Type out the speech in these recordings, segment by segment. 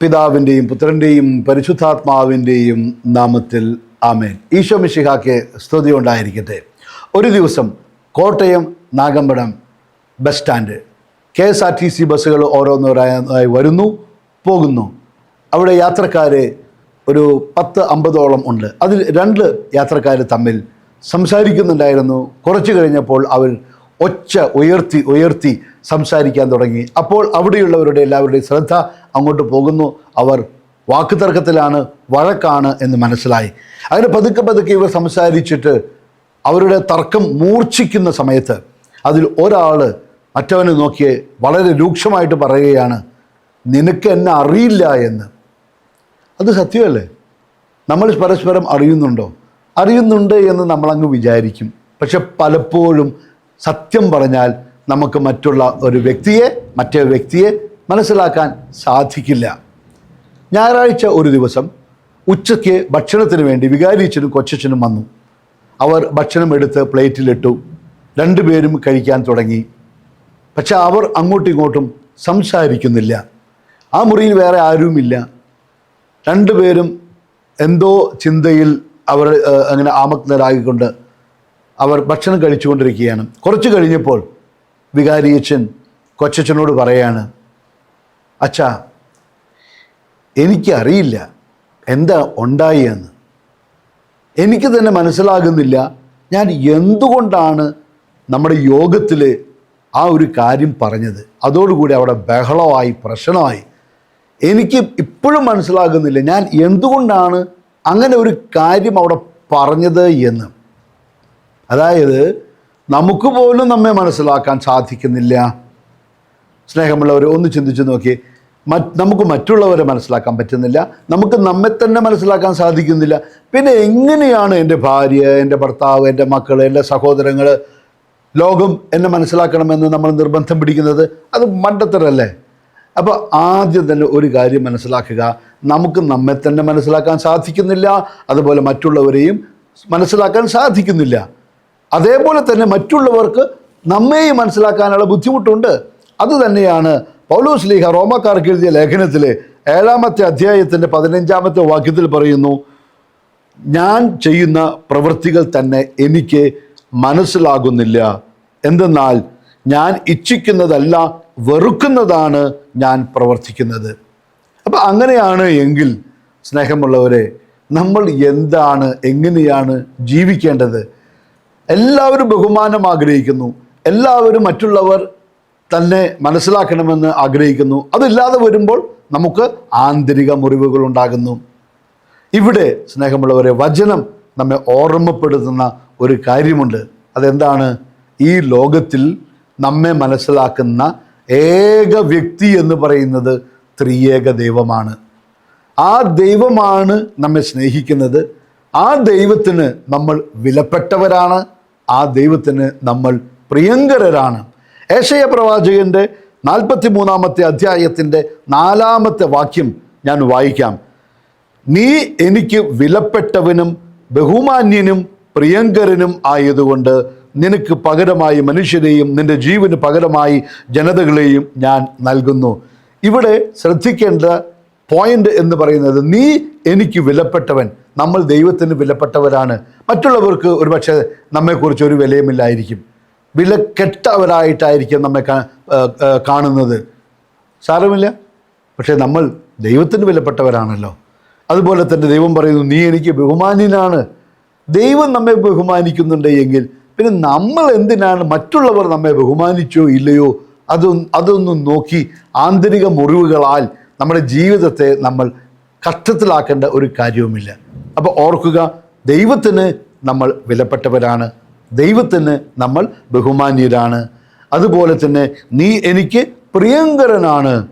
പിതാവിന്റെയും പുത്രന്റെയും പരിശുദ്ധാത്മാവിന്റെയും നാമത്തിൽ ആമേൻ. ഈശോ മിശിഹാക്ക് സ്തുതി ഉണ്ടായിരിക്കട്ടെ. ഒരു ദിവസം Kottayam Nagampadam bus stand K S R T C ബസ്സുകൾ ഓരോന്നോരായി വരുന്നു പോകുന്നു. അവിടെ യാത്രക്കാർ ഒരു പത്ത് അമ്പതോളം ഉണ്ട്. അതിൽ രണ്ട് യാത്രക്കാർ തമ്മിൽ സംസാരിക്കുന്നുണ്ടായിരുന്നു. കുറച്ച് കഴിഞ്ഞപ്പോൾ അവർ ഒച്ച ഉയർത്തി ഉയർത്തി സംസാരിക്കാൻ തുടങ്ങി. അപ്പോൾ അവിടെയുള്ളവരുടെ എല്ലാവരുടെയും ശ്രദ്ധ അങ്ങോട്ട് പോകുന്നു. അവർ വാക്കുതർക്കത്തിലാണ് വഴക്കാണ് എന്ന് മനസ്സിലായി. അങ്ങനെ പതുക്കെ പതുക്കെ ഇവർ സംസാരിച്ചിട്ട് അവരുടെ തർക്കം മൂർച്ഛിക്കുന്ന സമയത്ത് അതിൽ ഒരാൾ മറ്റവനെ നോക്കി വളരെ രൂക്ഷമായിട്ട് പറയുകയാണ് നിനക്ക് എന്നെ അറിയില്ല എന്ന്. അത് സത്യമല്ലേ? നമ്മൾ പരസ്പരം അറിയുന്നുണ്ടോ? അറിയുന്നുണ്ട് എന്ന് നമ്മളങ്ങ് വിചാരിക്കും. പക്ഷെ പലപ്പോഴും സത്യം പറഞ്ഞാൽ നമുക്ക് മറ്റുള്ള ഒരു വ്യക്തിയെ മറ്റേ വ്യക്തിയെ മനസ്സിലാക്കാൻ സാധിക്കില്ല. ഞായറാഴ്ച ഒരു ദിവസം ഉച്ചയ്ക്ക് ഭക്ഷണത്തിന് വേണ്ടി വികാരിച്ചനും കൊച്ചച്ഛനും വന്നു. അവർ ഭക്ഷണം എടുത്ത് പ്ലേറ്റിലിട്ടു. രണ്ടുപേരും കഴിക്കാൻ തുടങ്ങി. പക്ഷെ അവർ അങ്ങോട്ടും ഇങ്ങോട്ടും സംസാരിക്കുന്നില്ല. ആ മുറിയിൽ വേറെ ആരുമില്ല. രണ്ടുപേരും എന്തോ ചിന്തയിൽ അവർ അങ്ങനെ ആമഗ്നരായിക്കൊണ്ട് അവർ ഭക്ഷണം കഴിച്ചുകൊണ്ടിരിക്കുകയാണ്. കുറച്ച് കഴിഞ്ഞപ്പോൾ വികാരിയച്ഛൻ കൊച്ചച്ഛനോട് പറയാണ് അച്ഛാ എനിക്കറിയില്ല എന്താ ഉണ്ടായി എന്ന്. എനിക്ക് തന്നെ മനസ്സിലാകുന്നില്ല ഞാൻ എന്തുകൊണ്ടാണ് നമ്മുടെ യോഗത്തിൽ ആ ഒരു കാര്യം പറഞ്ഞത്. അതോടുകൂടി അവിടെ ബഹളമായി പ്രശ്നമായി. എനിക്ക് ഇപ്പോഴും മനസ്സിലാകുന്നില്ല ഞാൻ എന്തുകൊണ്ടാണ് അങ്ങനെ ഒരു കാര്യം അവിടെ പറഞ്ഞത് എന്ന്. അതായത് നമുക്ക് പോലും നമ്മെ മനസ്സിലാക്കാൻ സാധിക്കുന്നില്ല. സ്നേഹമുള്ളവർ ഒന്ന് ചിന്തിച്ചു നോക്കി. നമുക്ക് മറ്റുള്ളവരെ മനസ്സിലാക്കാൻ പറ്റുന്നില്ല. നമുക്ക് നമ്മെ തന്നെ മനസ്സിലാക്കാൻ സാധിക്കുന്നില്ല. പിന്നെ എങ്ങനെയാണ് എന്റെ ഭാര്യ എന്റെ ഭർത്താവ് എന്റെ മക്കൾ എന്റെ സഹോദരങ്ങൾ ലോകം എന്നെ മനസ്സിലാക്കണമെന്ന് നമ്മൾ നിർബന്ധം പിടിക്കുന്നത്? അത് മണ്ടത്തരല്ലേ? അപ്പോൾ ആദ്യം തന്നെ ഒരു കാര്യം മനസ്സിലാക്കുക. നമുക്ക് നമ്മെ തന്നെ മനസ്സിലാക്കാൻ സാധിക്കുന്നില്ല. അതുപോലെ മറ്റുള്ളവരെയും മനസ്സിലാക്കാൻ സാധിക്കുന്നില്ല. അതേപോലെ തന്നെ മറ്റുള്ളവർക്ക് നമ്മെയും മനസ്സിലാക്കാനുള്ള ബുദ്ധിമുട്ടുണ്ട്. അത് തന്നെയാണ് പൗലോസ് ലീഹ റോമക്കാർക്ക് എഴുതിയ ലേഖനത്തിലെ ഏഴാമത്തെ അധ്യായത്തിന്റെ പതിനഞ്ചാമത്തെ വാക്യത്തിൽ പറയുന്നു ഞാൻ ചെയ്യുന്ന പ്രവൃത്തികൾ തന്നെ എനിക്ക് മനസ്സിലാകുന്നില്ല. എന്തെന്നാൽ ഞാൻ ഇച്ഛിക്കുന്നതല്ല വെറുക്കുന്നതാണ് ഞാൻ പ്രവർത്തിക്കുന്നത്. അപ്പം അങ്ങനെയാണ് എങ്കിൽ സ്നേഹമുള്ളവരെ നമ്മൾ എന്താണ് എങ്ങനെയാണ് ജീവിക്കേണ്ടത്? എല്ലാവരും ബഹുമാനം ആഗ്രഹിക്കുന്നു. എല്ലാവരും മറ്റുള്ളവർ തന്നെ മനസ്സിലാക്കണമെന്ന് ആഗ്രഹിക്കുന്നു. അതില്ലാതെ വരുമ്പോൾ നമുക്ക് ആന്തരിക മുറിവുകൾ ഉണ്ടാകുന്നു. ഇവിടെ സ്നേഹമുള്ളവരെ വചനം നമ്മെ ഓർമ്മപ്പെടുത്തുന്ന ഒരു കാര്യമുണ്ട്. അതെന്താണ്? ഈ ലോകത്തിൽ നമ്മെ മനസ്സിലാക്കുന്ന ഏക വ്യക്തി എന്ന് പറയുന്നത് ത്രിയേക ദൈവമാണ്. ആ ദൈവമാണ് നമ്മെ സ്നേഹിക്കുന്നത്. ആ ദൈവത്തിന് നമ്മൾ വിലപ്പെട്ടവരാണ്. ആ ദൈവത്തിന് നമ്മൾ പ്രിയങ്കരരാണ്. ഏഷയ പ്രവാചകന്റെ നാൽപ്പത്തി മൂന്നാമത്തെ അധ്യായത്തിന്റെ നാലാമത്തെ വാക്യം ഞാൻ വായിക്കാം. നീ എനിക്ക് വിലപ്പെട്ടവനും ബഹുമാന്യനും പ്രിയങ്കരനും ആയതുകൊണ്ട് നിനക്ക് പകരമായി മനുഷ്യരെയും നിന്റെ ജീവന് പകരമായി ജനതകളെയും ഞാൻ നൽകുന്നു. ഇവിടെ ശ്രദ്ധിക്കേണ്ട പോയിന്റ് എന്ന് പറയുന്നത് നീ എനിക്ക് വിലപ്പെട്ടവൻ. നമ്മൾ ദൈവത്തിന് വിലപ്പെട്ടവരാണ്. മറ്റുള്ളവർക്ക് ഒരുപക്ഷെ നമ്മെക്കുറിച്ച് ഒരു വിലയുമില്ലായിരിക്കും. വിലക്കെട്ടവരായിട്ടായിരിക്കും നമ്മെ കാണുന്നത്. സാരമില്ല. പക്ഷേ നമ്മൾ ദൈവത്തിന് വിലപ്പെട്ടവരാണല്ലോ. അതുപോലെ തന്നെ ദൈവം പറയുന്നു നീ എനിക്ക് ബഹുമാനിനാണ്. ദൈവം നമ്മെ ബഹുമാനിക്കുന്നുണ്ട് എങ്കിൽ പിന്നെ നമ്മൾ എന്തിനാണ് മറ്റുള്ളവർ നമ്മെ ബഹുമാനിച്ചോ ഇല്ലയോ? അതൊന്നും അതൊന്നും നോക്കി ആന്തരിക മുറിവുകളാൽ നമ്മുടെ ജീവിതത്തെ നമ്മൾ കഷ്ടത്തിലാക്കേണ്ട ഒരു കാര്യവുമില്ല. അപ്പോൾ ഓർക്കുക ദൈവത്തിന് നമ്മൾ വിലപ്പെട്ടവരാണ്. ദൈവത്തിന് നമ്മൾ ബഹുമാന്യരാണ്. അതുപോലെ തന്നെ നീ എനിക്ക് പ്രിയങ്കരനാണ്.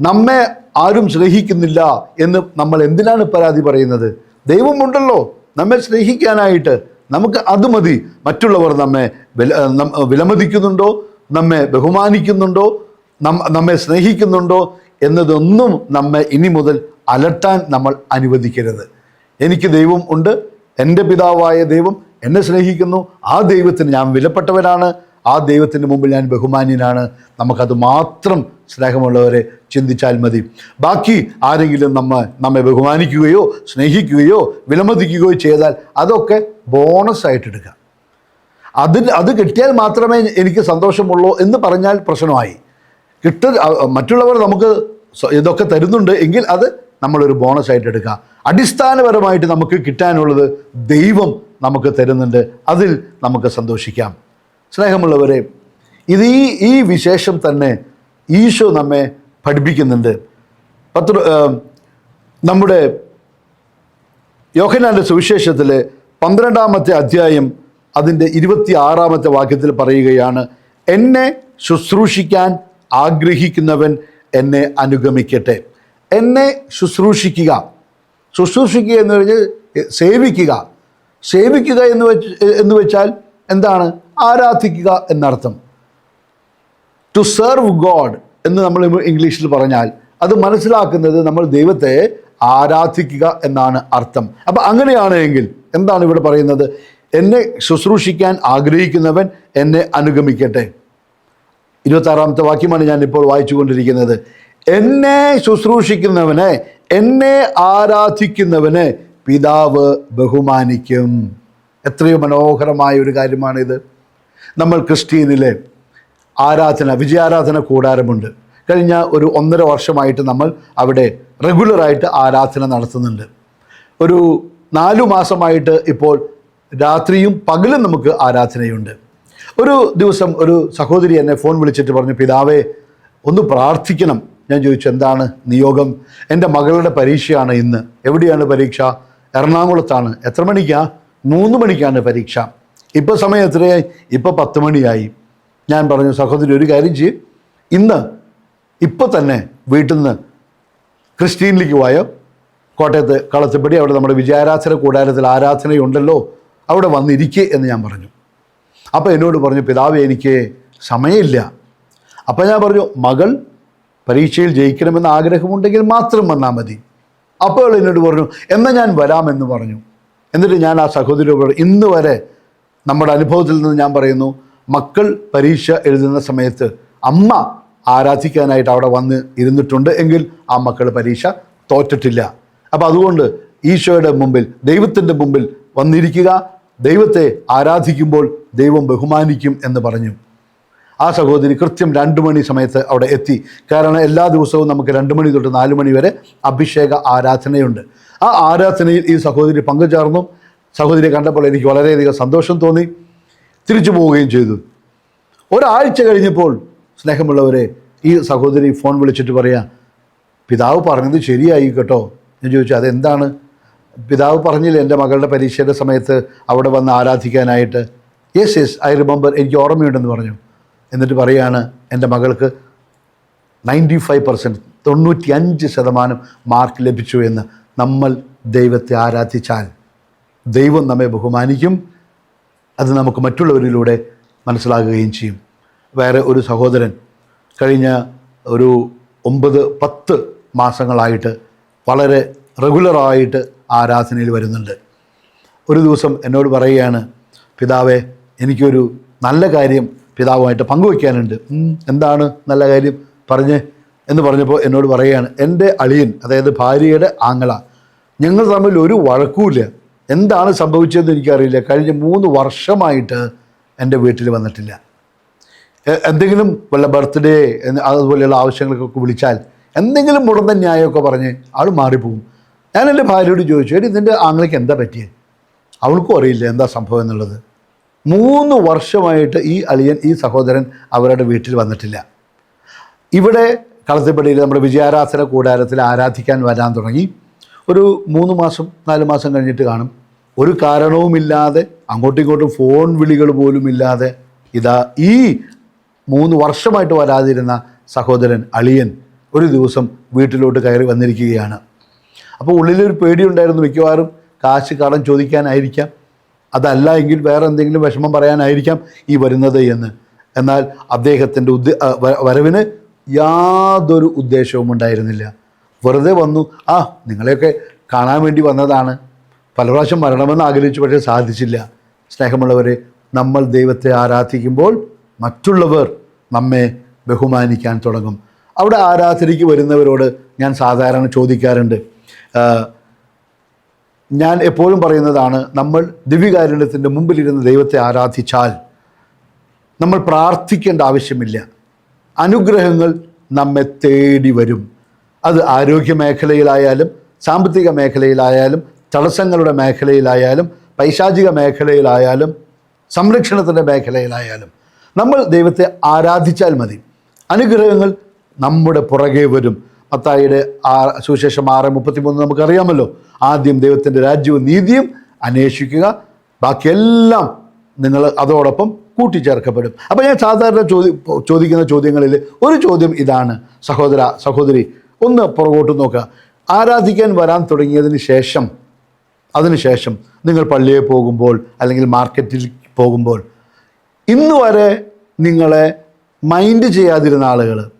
നമ്മെ ആരും സ്നേഹിക്കുന്നില്ല എന്ന് നമ്മൾ എന്തിനാണ് പരാതി പറയുന്നത്? ദൈവമുണ്ടല്ലോ നമ്മെ സ്നേഹിക്കാനായിട്ട്. നമുക്ക് അത് മതി. മറ്റുള്ളവർ നമ്മെ വില വിലമതിക്കുന്നുണ്ടോ? നമ്മെ ബഹുമാനിക്കുന്നുണ്ടോ? നമ്മെ സ്നേഹിക്കുന്നുണ്ടോ? എന്നതൊന്നും നമ്മെ ഇനി മുതൽ അലട്ടാൻ നമ്മൾ അനുവദിക്കരുത്. എനിക്ക് ദൈവം ഉണ്ട് എന്റെ പിതാവായ ദൈവം എന്നെ സ്നേഹിക്കുന്നു ആ ദൈവത്തിന് ഞാൻ വിലപ്പെട്ടവനാണ് ആ ദൈവത്തിന്റെ മുമ്പിൽ ഞാൻ ബഹുമാന്യനാണ്. നമുക്കത് മാത്രം സ്നേഹമുള്ളവരെ ചിന്തിച്ചാൽ മതി. ബാക്കി ആരെങ്കിലും നമ്മ നമ്മെ ബഹുമാനിക്കുകയോ സ്നേഹിക്കുകയോ വിലമതിക്കുകയോ ചെയ്താൽ അതൊക്കെ ബോണസ് ആയിട്ട് എടുക്കുക അതിൽ അത് കിട്ടിയാൽ മാത്രമേ എനിക്ക് സന്തോഷമുള്ളൂ എന്ന് പറഞ്ഞാൽ പ്രശ്നമായി. കിട്ട മറ്റുള്ളവർ നമുക്ക് ഇതൊക്കെ തരുന്നുണ്ട് എങ്കിൽ അത് നമ്മളൊരു ബോണസ് ആയിട്ട് എടുക്കുക. അടിസ്ഥാനപരമായിട്ട് നമുക്ക് കിട്ടാനുള്ളത് ദൈവം നമുക്ക് തരുന്നുണ്ട്. അതിൽ നമുക്ക് സന്തോഷിക്കാം. സ്നേഹമുള്ളവരെ ഇത് ഈ ഈ വിശേഷം തന്നെ ഈശോ നമ്മെ പഠിപ്പിക്കുന്നുണ്ട്. പത്ര നമ്മുടെ യോഹനാന്റെ സുവിശേഷത്തിൽ പന്ത്രണ്ടാമത്തെ അധ്യായം അതിന്റെ ഇരുപത്തി ആറാമത്തെ വാക്യത്തിൽ പറയുകയാണ് എന്നെ ശുശ്രൂഷിക്കാൻ ആഗ്രഹിക്കുന്നവൻ എന്നെ അനുഗമിക്കട്ടെ. എന്നെ ശുശ്രൂഷിക്കുക. ശുശ്രൂഷിക്കുക എന്ന് പറഞ്ഞ് സേവിക്കുക. സേവിക്കുക എന്ന് വെച്ച് എന്ന് വെച്ചാൽ എന്താണ്? ആരാധിക്കുക എന്നർത്ഥം. ടു സെർവ് ഗോഡ് എന്ന് നമ്മൾ ഇംഗ്ലീഷിൽ പറഞ്ഞാൽ അത് മനസ്സിലാക്കുന്നത് നമ്മൾ ദൈവത്തെ ആരാധിക്കുക എന്നാണ് അർത്ഥം. അപ്പം അങ്ങനെയാണെങ്കിൽ എന്താണ് ഇവിടെ പറയുന്നത്? എന്നെ ശുശ്രൂഷിക്കാൻ ആഗ്രഹിക്കുന്നവൻ എന്നെ അനുഗമിക്കട്ടെ. ഇരുപത്താറാമത്തെ വാക്യമാണ് ഞാൻ ഇപ്പോൾ വായിച്ചുകൊണ്ടിരിക്കുന്നത്. എന്നെ ശുശ്രൂഷിക്കുന്നവനെ എന്നെ ആരാധിക്കുന്നവന് പിതാവ് ബഹുമാനിക്കും. എത്രയോ മനോഹരമായ ഒരു കാര്യമാണിത്. നമ്മൾ ക്രിസ്ത്യനിലെ ആരാധന വിജയാരാധന കൂടാരമുണ്ട്. കഴിഞ്ഞ ഒരു ഒന്നര വർഷമായിട്ട് നമ്മൾ അവിടെ റെഗുലറായിട്ട് ആരാധന നടത്തുന്നുണ്ട്. ഒരു നാലു മാസമായിട്ട് ഇപ്പോൾ രാത്രിയും പകലും നമുക്ക് ആരാധനയുണ്ട്. ഒരു ദിവസം ഒരു സഹോദരി എന്നെ ഫോൺ വിളിച്ചിട്ട് പറഞ്ഞു പിതാവേ ഒന്ന് പ്രാർത്ഥിക്കണം. ഞാൻ ചോദിച്ചു എന്താണ് നിയോഗം? എന്റെ മകളുടെ പരീക്ഷയാണ് ഇന്ന്. എവിടെയാണ് പരീക്ഷ? എറണാകുളത്താണ്. എത്ര മണിക്കാ? മൂന്ന് മണിക്കാണ് പരീക്ഷ. ഇപ്പോൾ സമയം എത്രയായി? ഇപ്പോൾ പത്ത് മണിയായി. ഞാൻ പറഞ്ഞു സഹോദരി ഒരു കാര്യം ചെയ്യും. ഇന്ന് ഇപ്പോൾ തന്നെ വീട്ടിൽ നിന്ന് ക്രിസ്റ്റീനിലേക്ക് പോയോ? കോട്ടയത്ത് കളത്തിപ്പടി അവിടെ നമ്മുടെ വിജയാരാധന കൂടാരത്തിൽ ആരാധനയുണ്ടല്ലോ അവിടെ വന്നിരിക്കേ എന്ന് ഞാൻ പറഞ്ഞു. അപ്പോൾ എന്നോട് പറഞ്ഞു പിതാവ് എനിക്ക് സമയമില്ല. അപ്പോൾ ഞാൻ പറഞ്ഞു മകൾ പരീക്ഷയിൽ ജയിക്കണമെന്ന് ആഗ്രഹമുണ്ടെങ്കിൽ മാത്രം വന്നാൽ മതി. അപ്പോൾ എന്നോട് പറഞ്ഞു എന്നാൽ ഞാൻ വരാമെന്ന് പറഞ്ഞു. എന്നിട്ട് ഞാൻ ആ സഹോദരിയോട് ഇന്ന് വരെ നമ്മുടെ അനുഭവത്തിൽ നിന്ന് ഞാൻ പറയുന്നു മക്കൾ പരീക്ഷ എഴുതുന്ന സമയത്ത് അമ്മ ആരാധിക്കാനായിട്ട് അവിടെ വന്ന് ഇരുന്നിട്ടുണ്ട് എങ്കിൽ ആ മക്കൾ പരീക്ഷ തോറ്റിട്ടില്ല. അപ്പോൾ അതുകൊണ്ട് ഈശോയുടെ മുമ്പിൽ ദൈവത്തിന്റെ മുമ്പിൽ വന്നിരിക്കുക ദൈവത്തെ ആരാധിക്കുമ്പോൾ ദൈവം ബഹുമാനിക്കും എന്ന് പറഞ്ഞു. ആ സഹോദരി കൃത്യം രണ്ട് മണി സമയത്ത് അവിടെ എത്തി. കാരണം എല്ലാ ദിവസവും നമുക്ക് രണ്ട് മണി തൊട്ട് നാല് മണി വരെ അഭിഷേക ആരാധനയുണ്ട്. ആ ആരാധനയിൽ ഈ സഹോദരി പങ്കുചേർന്നു. സഹോദരിയെ കണ്ടപ്പോൾ എനിക്ക് വളരെയധികം സന്തോഷം തോന്നി. തിരിച്ചു പോവുകയും ചെയ്തു. ഒരാഴ്ച കഴിഞ്ഞപ്പോൾ സ്നേഹമുള്ളവരെ ഈ സഹോദരി ഫോൺ വിളിച്ചിട്ട് പറയാം പിതാവ് പറഞ്ഞത് ശരിയായി കേട്ടോ. ഞാൻ ചോദിച്ചു അതെന്താണ്? പിതാവ് പറഞ്ഞില്ലേ എന്റെ മകളുടെ പരീക്ഷയുടെ സമയത്ത് അവിടെ വന്ന് ആരാധിക്കാനായിട്ട്. യെസ് യെസ് ഐ റിമെമ്പർ എനിക്ക് ഓർമ്മയുണ്ടെന്ന് പറഞ്ഞു. എന്നിട്ട് പറയാണ് എന്റെ മകൾക്ക് നയന്റി ഫൈവ് പെർസെന്റ് തൊണ്ണൂറ്റി അഞ്ച് ശതമാനം മാർക്ക് ലഭിച്ചു എന്ന് നമ്മൾ ദൈവത്തെ ആരാധിച്ചാൽ ദൈവം നമ്മെ ബഹുമാനിക്കും. അത് നമുക്ക് മറ്റുള്ളവരിലൂടെ മനസ്സിലാകുകയും ചെയ്യും. വേറെ ഒരു സഹോദരൻ കഴിഞ്ഞ ഒരു ഒമ്പത് പത്ത് മാസങ്ങളായിട്ട് വളരെ റെഗുലറായിട്ട് ആരാധനയിൽ വരുന്നുണ്ട്. ഒരു ദിവസം എന്നോട് പറയുകയാണ് പിതാവേ എനിക്കൊരു നല്ല കാര്യം പിതാവുമായിട്ട് പങ്കുവയ്ക്കാനുണ്ട് എന്താണ് നല്ല കാര്യം? പറഞ്ഞ്. എന്ന് പറഞ്ഞപ്പോൾ എന്നോട് പറയുകയാണ് എന്റെ അളിയൻ അതായത് ഭാര്യയുടെ ആങ്ങള ഞങ്ങൾ തമ്മിൽ ഒരു വഴക്കുമില്ല. എന്താണ് സംഭവിച്ചതെന്ന് എനിക്കറിയില്ല. കഴിഞ്ഞ മൂന്ന് വർഷമായിട്ട് എന്റെ വീട്ടിൽ വന്നിട്ടില്ല. എന്തെങ്കിലും വല്ല ബർത്ത്ഡേ അതുപോലെയുള്ള ആവശ്യങ്ങൾക്കൊക്കെ വിളിച്ചാൽ എന്തെങ്കിലും മുടന്ത ന്യായമൊക്കെ പറഞ്ഞ് ആൾ മാറിപ്പോകും. ഞാൻ എന്റെ ഭാര്യയോട് ചോദിച്ചു എടി ഇതിന്റെ ആങ്ങളയ്ക്ക് എന്താ പറ്റിയത് അവൾക്കും അറിയില്ല എന്താ സംഭവം എന്നുള്ളത്. മൂന്ന് വർഷമായിട്ട് ഈ അളിയൻ ഈ സഹോദരൻ അവരുടെ വീട്ടിൽ വന്നിട്ടില്ല. ഇവിടെ കളത്തിപ്പടിയിൽ നമ്മുടെ വിജയാരാധന കൂടാരത്തിൽ ആരാധിക്കാൻ വരാൻ തുടങ്ങി. ഒരു മൂന്ന് മാസം നാല് മാസം കഴിഞ്ഞിട്ട് കാണും. ഒരു കാരണവുമില്ലാതെ അങ്ങോട്ടും ഇങ്ങോട്ടും ഫോൺ വിളികൾ പോലും ഇല്ലാതെ ഇതാ ഈ മൂന്ന് വർഷമായിട്ട് വരാതിരുന്ന സഹോദരൻ അളിയൻ ഒരു ദിവസം വീട്ടിലോട്ട് കയറി വന്നിരിക്കുകയാണ്. അപ്പോൾ ഉള്ളിലൊരു പേടിയുണ്ടായിരുന്നു മിക്കവാറും കാശ് കടം ചോദിക്കാനായിരിക്കാം. അതല്ല എങ്കിൽ വേറെ എന്തെങ്കിലും വിഷമം പറയാനായിരിക്കാം ഈ വരുന്നത് എന്ന്. എന്നാൽ അദ്ദേഹത്തിന്റെ ഉദ്ദേ വരവിന് യാതൊരു ഉദ്ദേശവും ഉണ്ടായിരുന്നില്ല. വെറുതെ വന്നു ആ നിങ്ങളെയൊക്കെ കാണാൻ വേണ്ടി വന്നതാണ്. പല പ്രാവശ്യം വരണമെന്ന് ആഗ്രഹിച്ചു പക്ഷേ സാധിച്ചില്ല. സ്നേഹമുള്ളവരെ നമ്മൾ ദൈവത്തെ ആരാധിക്കുമ്പോൾ മറ്റുള്ളവർ നമ്മെ ബഹുമാനിക്കാൻ തുടങ്ങും. അവിടെ ആരാധനയ്ക്ക് വരുന്നവരോട് ഞാൻ സാധാരണ ചോദിക്കാറുണ്ട് ഞാൻ എപ്പോഴും പറയുന്നതാണ് നമ്മൾ ദിവ്യകാരുണ്യത്തിന്റെ മുമ്പിലിരുന്ന് ദൈവത്തെ ആരാധിച്ചാൽ നമ്മൾ പ്രാർത്ഥിക്കേണ്ട ആവശ്യമില്ല. അനുഗ്രഹങ്ങൾ നമ്മെ തേടി വരും. അത് ആരോഗ്യ മേഖലയിലായാലും സാമ്പത്തിക മേഖലയിലായാലും തടസ്സങ്ങളുടെ മേഖലയിലായാലും പൈശാചിക മേഖലയിലായാലും സംരക്ഷണത്തിന്റെ മേഖലയിലായാലും നമ്മൾ ദൈവത്തെ ആരാധിച്ചാൽ മതി. അനുഗ്രഹങ്ങൾ നമ്മുടെ പുറകെ വരും. മത്തായിയുടെ ആ സുവിശേഷം ആറ് മുപ്പത്തിമൂന്ന് നമുക്കറിയാമല്ലോ. ആദ്യം ദൈവത്തിന്റെ രാജ്യവും നീതിയും അന്വേഷിക്കുക. ബാക്കിയെല്ലാം നിങ്ങൾ അതോടൊപ്പം കൂട്ടിച്ചേർക്കപ്പെടും. അപ്പോൾ ഞാൻ സാധാരണ ചോദി ചോദിക്കുന്ന ചോദ്യങ്ങളിൽ ഒരു ചോദ്യം ഇതാണ്. സഹോദര സഹോദരി ഒന്ന് പുറകോട്ട് നോക്കുക. ആരാധിക്കാൻ വരാൻ തുടങ്ങിയതിന് ശേഷം അതിനുശേഷം നിങ്ങൾ പള്ളിയിൽ പോകുമ്പോൾ അല്ലെങ്കിൽ മാർക്കറ്റിൽ പോകുമ്പോൾ ഇന്ന് വരെ നിങ്ങളെ മൈൻഡ് ചെയ്യാതിരുന്ന ആളുകൾ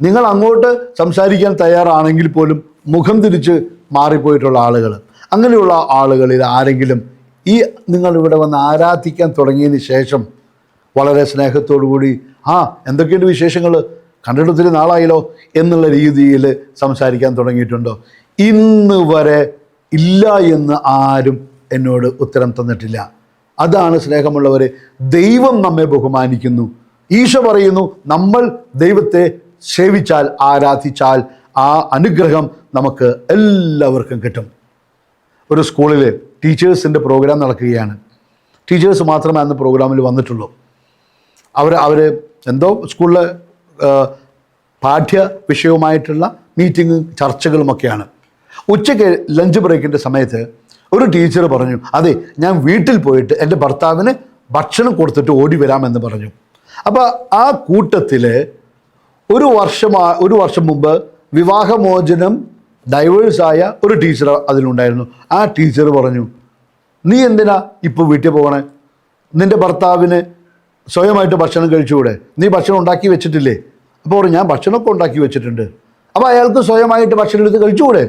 നിങ്ങൾ അങ്ങോട്ട് സംസാരിക്കാൻ തയ്യാറാണെങ്കിൽ പോലും മുഖം തിരിച്ച് മാറിപ്പോയിട്ടുള്ള ആളുകൾ. അങ്ങനെയുള്ള ആളുകളിൽ ആരെങ്കിലും ഈ നിങ്ങൾ ഇവിടെ വന്ന് ആരാധിക്കാൻ തുടങ്ങിയതിന് ശേഷം വളരെ സ്നേഹത്തോടു കൂടി ആ എന്തൊക്കെയുണ്ട് വിശേഷങ്ങൾ? കണ്ടിട്ട് ഒത്തിരി നാളായല്ലോ എന്നുള്ള രീതിയിൽ സംസാരിക്കാൻ തുടങ്ങിയിട്ടുണ്ടോ? ഇന്ന് വരെ ഇല്ല എന്ന് ആരും എന്നോട് ഉത്തരം തന്നിട്ടില്ല. അതാണ് സ്നേഹമുള്ളവർ ദൈവം നമ്മെ ബഹുമാനിക്കുന്നു. ഈശോ പറയുന്നു നമ്മൾ ദൈവത്തെ സേവിച്ചാൽ ആരാധിച്ചാൽ ആ അനുഗ്രഹം നമുക്ക് എല്ലാവർക്കും കിട്ടും. ഒരു സ്കൂളിൽ ടീച്ചേഴ്സിന്റെ പ്രോഗ്രാം നടക്കുകയാണ്. ടീച്ചേഴ്സ് മാത്രമേ അന്ന് പ്രോഗ്രാമിൽ വന്നിട്ടുള്ളൂ. അവർ അവർ എന്തോ സ്കൂളിലെ പാഠ്യ വിഷയവുമായിട്ടുള്ള മീറ്റിങ്ങും ചർച്ചകളുമൊക്കെയാണ് ഉച്ചയ്ക്ക് ലഞ്ച് ബ്രേക്കിന്റെ സമയത്ത് ഒരു ടീച്ചർ പറഞ്ഞു അതെ ഞാൻ വീട്ടിൽ പോയിട്ട് എന്റെ ഭർത്താവിന് ഭക്ഷണം കൊടുത്തിട്ട് ഓടി വരാമെന്ന് പറഞ്ഞു. അപ്പോൾ ആ കൂട്ടത്തിൽ ഒരു വർഷം ഒരു വർഷം മുമ്പ് വിവാഹമോചനം ഡൈവേഴ്സായ ഒരു ടീച്ചർ അതിലുണ്ടായിരുന്നു. ആ ടീച്ചർ പറഞ്ഞു നീ എന്തിനാ ഇപ്പോൾ വീട്ടിൽ പോകണേ? നിന്റെ ഭർത്താവിന് സ്വയമായിട്ട് ഭക്ഷണം കഴിച്ചുകൂടെ? നീ ഭക്ഷണം ഉണ്ടാക്കി വെച്ചിട്ടില്ലേ? അപ്പോൾ പറഞ്ഞു ഞാൻ ഭക്ഷണമൊക്കെ ഉണ്ടാക്കി വെച്ചിട്ടുണ്ട്. അപ്പോൾ അയാൾക്ക് സ്വയമായിട്ട് ഭക്ഷണം എടുത്ത് കഴിച്ചുകൂടെ?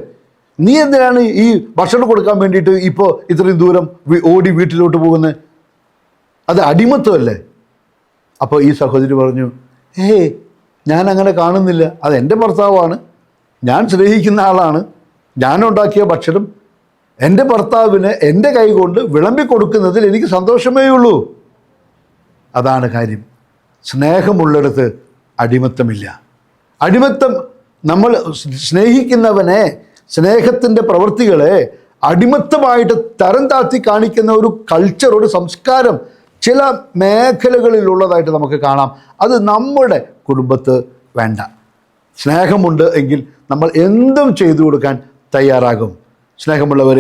നീ എന്തിനാണ് ഈ ഭക്ഷണം കൊടുക്കാൻ വേണ്ടിയിട്ട് ഇപ്പോൾ ഇത്രയും ദൂരം ഓടി വീട്ടിലോട്ട് പോകുന്നത് അത് അടിമത്വമല്ലേ അപ്പോൾ ഈ സഹോദരി പറഞ്ഞു ഏയ് ഞാൻ അങ്ങനെ കാണുന്നില്ല. അത് എന്റെ ഭർത്താവാണ്. ഞാൻ സ്നേഹിക്കുന്ന ആളാണ്. ഞാനുണ്ടാക്കിയ ഭക്ഷണം എന്റെ ഭർത്താവിന് എന്റെ കൈ കൊണ്ട് വിളമ്പി കൊടുക്കുന്നതിൽ എനിക്ക് സന്തോഷമേ ഉള്ളൂ. അതാണ് കാര്യം. സ്നേഹമുള്ളിടത്ത് അടിമത്തമില്ല. അടിമത്തം നമ്മൾ സ്നേഹിക്കുന്നവനെ സ്നേഹത്തിന്റെ പ്രവൃത്തികളെ അടിമത്തമായിട്ട് തരം താത്തി കാണിക്കുന്ന ഒരു കൾച്ചർ ഒരു സംസ്കാരം ചില മേഖലകളിലുള്ളതായിട്ട് നമുക്ക് കാണാം. അത് നമ്മുടെ കുടുംബത്ത് വേണ്ട. സ്നേഹമുണ്ട് എങ്കിൽ നമ്മൾ എന്തും ചെയ്തു കൊടുക്കാൻ തയ്യാറാകും. സ്നേഹമുള്ളവർ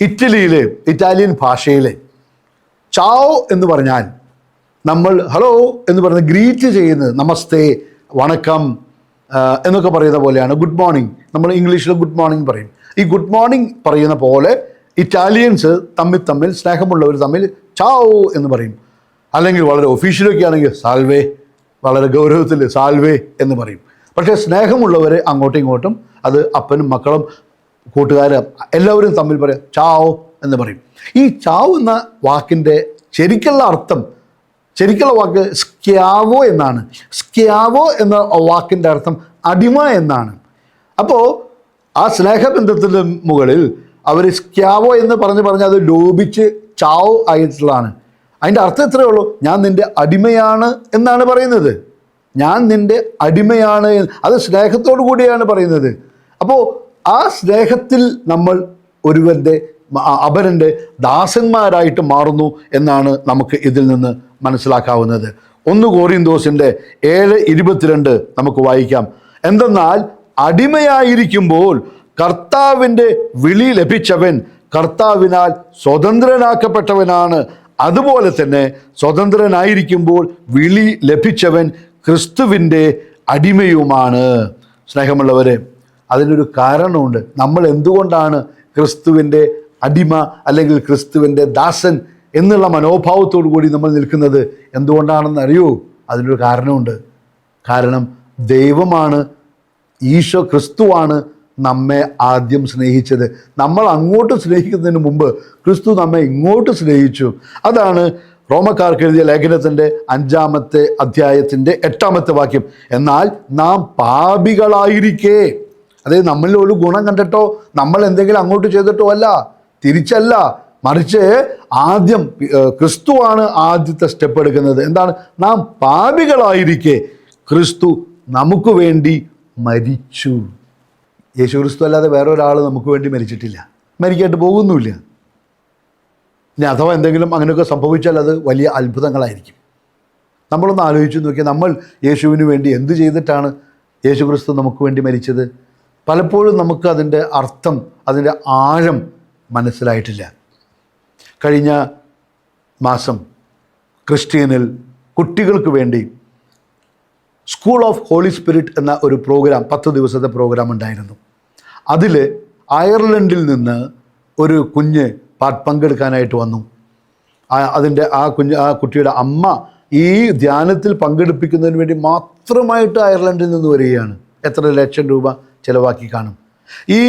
ഇറ്റലിയിലെ ഇറ്റാലിയൻ ഭാഷയിലെ ചാവ് എന്ന് പറഞ്ഞാൽ നമ്മൾ ഹലോ എന്ന് പറഞ്ഞ് ഗ്രീറ്റ് ചെയ്യുന്നത് നമസ്തേ വണക്കം എന്നൊക്കെ പറയുന്ന പോലെയാണ്. ഗുഡ് മോർണിംഗ് നമ്മൾ ഇംഗ്ലീഷിൽ ഗുഡ് മോർണിംഗ് പറയും. ഈ ഗുഡ് മോർണിംഗ് പറയുന്ന പോലെ ഇറ്റാലിയൻസ് തമ്മിൽ തമ്മിൽ സ്നേഹമുള്ളവർ തമ്മിൽ ചാവോ എന്ന് പറയും. അല്ലെങ്കിൽ വളരെ ഒഫീഷ്യലൊക്കെ ആണെങ്കിൽ സാൽവേ വളരെ ഗൗരവത്തിൽ സാൽവേ എന്ന് പറയും. പക്ഷേ സ്നേഹമുള്ളവരെ അങ്ങോട്ടും ഇങ്ങോട്ടും അത് അപ്പനും മക്കളും കൂട്ടുകാരും എല്ലാവരും തമ്മിൽ പറയാം ചാവോ എന്ന് പറയും. ഈ ചാവ് എന്ന വാക്കിന്റെ ശരിക്കുള്ള അർത്ഥം ശരിക്കുള്ള വാക്ക് സ്ക്യാവോ എന്നാണ്. സ്ക്യാവോ എന്ന വാക്കിന്റെ അർത്ഥം അടിമ എന്നാണ്. അപ്പോൾ ആ സ്നേഹബന്ധത്തിന്റെ മുകളിൽ അവർ സ്ക്യാവോ എന്ന് പറഞ്ഞ് പറഞ്ഞ് അത് ലോപിച്ച് ചാവ് ആയിട്ടുള്ളതാണ്. അതിന്റെ അർത്ഥം ഇത്രയേ ഉള്ളൂ. ഞാൻ നിന്റെ അടിമയാണ് എന്നാണ് പറയുന്നത്. ഞാൻ നിന്റെ അടിമയാണ് അത് സ്നേഹത്തോടു കൂടിയാണ് പറയുന്നത്. അപ്പോൾ ആ സ്നേഹത്തിൽ നമ്മൾ ഒരുവന്റെ അപരന്റെ ദാസന്മാരായിട്ട് മാറുന്നു എന്നാണ് നമുക്ക് ഇതിൽ നിന്ന് മനസ്സിലാക്കാവുന്നത്. ഒന്ന് കോറിന്തോസിന്റെ ഏഴ് ഇരുപത്തിരണ്ട് നമുക്ക് വായിക്കാം. എന്തെന്നാൽ അടിമയായിരിക്കുമ്പോൾ കർത്താവിന്റെ വിളി ലഭിച്ചവൻ കർത്താവിനാൽ സ്വതന്ത്രനാക്കപ്പെട്ടവനാണ്. അതുപോലെ തന്നെ സ്വതന്ത്രനായിരിക്കുമ്പോൾ വിളി ലഭിച്ചവൻ ക്രിസ്തുവിന്റെ അടിമയുമാണ്. സ്നേഹമുള്ളവരെ അതിനൊരു കാരണമുണ്ട്. നമ്മൾ എന്തുകൊണ്ടാണ് ക്രിസ്തുവിന്റെ അടിമ അല്ലെങ്കിൽ ക്രിസ്തുവിന്റെ ദാസൻ എന്നുള്ള മനോഭാവത്തോടു കൂടി നമ്മൾ നിൽക്കുന്നത്? എന്തുകൊണ്ടാണെന്ന് അറിയൂ. അതിനൊരു കാരണമുണ്ട്. കാരണം ദൈവമാണ് ഈശോ ക്രിസ്തുവാണ് നമ്മെ ആദ്യം സ്നേഹിച്ചത്. നമ്മൾ അങ്ങോട്ട് സ്നേഹിക്കുന്നതിന് മുമ്പ് ക്രിസ്തു നമ്മെ ഇങ്ങോട്ട് സ്നേഹിച്ചു. അതാണ് റോമക്കാർക്ക് എഴുതിയ ലേഖനത്തിന്റെ അഞ്ചാമത്തെ അധ്യായത്തിന്റെ എട്ടാമത്തെ വാക്യം. എന്നാൽ നാം പാപികളായിരിക്കേ. അതായത് നമ്മളിൽ ഒരു ഗുണം കണ്ടിട്ടോ? നമ്മൾ എന്തെങ്കിലും അങ്ങോട്ട് ചെയ്തിട്ടോ അല്ല. തിരിച്ചല്ല. മറിച്ച് ആദ്യം ക്രിസ്തുവാണ് ആദ്യത്തെ സ്റ്റെപ്പ് എടുക്കുന്നത്. എന്താണ്? നാം പാപികളായിരിക്കെ. ക്രിസ്തു നമുക്ക് വേണ്ടി മരിച്ചു. യേശു ക്രിസ്തു അല്ലാതെ വേറെ ഒരാൾ നമുക്ക് വേണ്ടി മരിച്ചിട്ടില്ല. മരിക്കായിട്ട് പോകുന്നുമില്ല. ഇനി അഥവാ എന്തെങ്കിലും അങ്ങനെയൊക്കെ സംഭവിച്ചാൽ അത് വലിയ അത്ഭുതങ്ങളായിരിക്കും. നമ്മളൊന്ന് ആലോചിച്ച് നോക്കിയാൽ നമ്മൾ യേശുവിന് വേണ്ടി എന്ത് ചെയ്തിട്ടാണ് യേശു ക്രിസ്തു നമുക്ക് വേണ്ടി മരിച്ചത്? പലപ്പോഴും നമുക്ക് അതിന്റെ അർത്ഥം അതിന്റെ ആഴം മനസ്സിലായിട്ടില്ല. കഴിഞ്ഞ മാസം ക്രിസ്ത്യനിൽ കുട്ടികൾക്ക് വേണ്ടി സ്കൂൾ ഓഫ് ഹോളി സ്പിരിറ്റ് എന്ന ഒരു പ്രോഗ്രാം പത്ത് ദിവസത്തെ പ്രോഗ്രാം ഉണ്ടായിരുന്നു. അതിൽ അയർലൻഡിൽ നിന്ന് ഒരു കുഞ്ഞ് പങ്കെടുക്കാനായിട്ട് വന്നു. അതിന്റെ ആ കുഞ്ഞ് ആ കുട്ടിയുടെ അമ്മ ഈ ധ്യാനത്തിൽ പങ്കെടുപ്പിക്കുന്നതിന് വേണ്ടി മാത്രമായിട്ട് അയർലൻഡിൽ നിന്ന് വരികയാണ്. എത്ര ലക്ഷം രൂപ ചിലവാക്കി കാണും. ഈ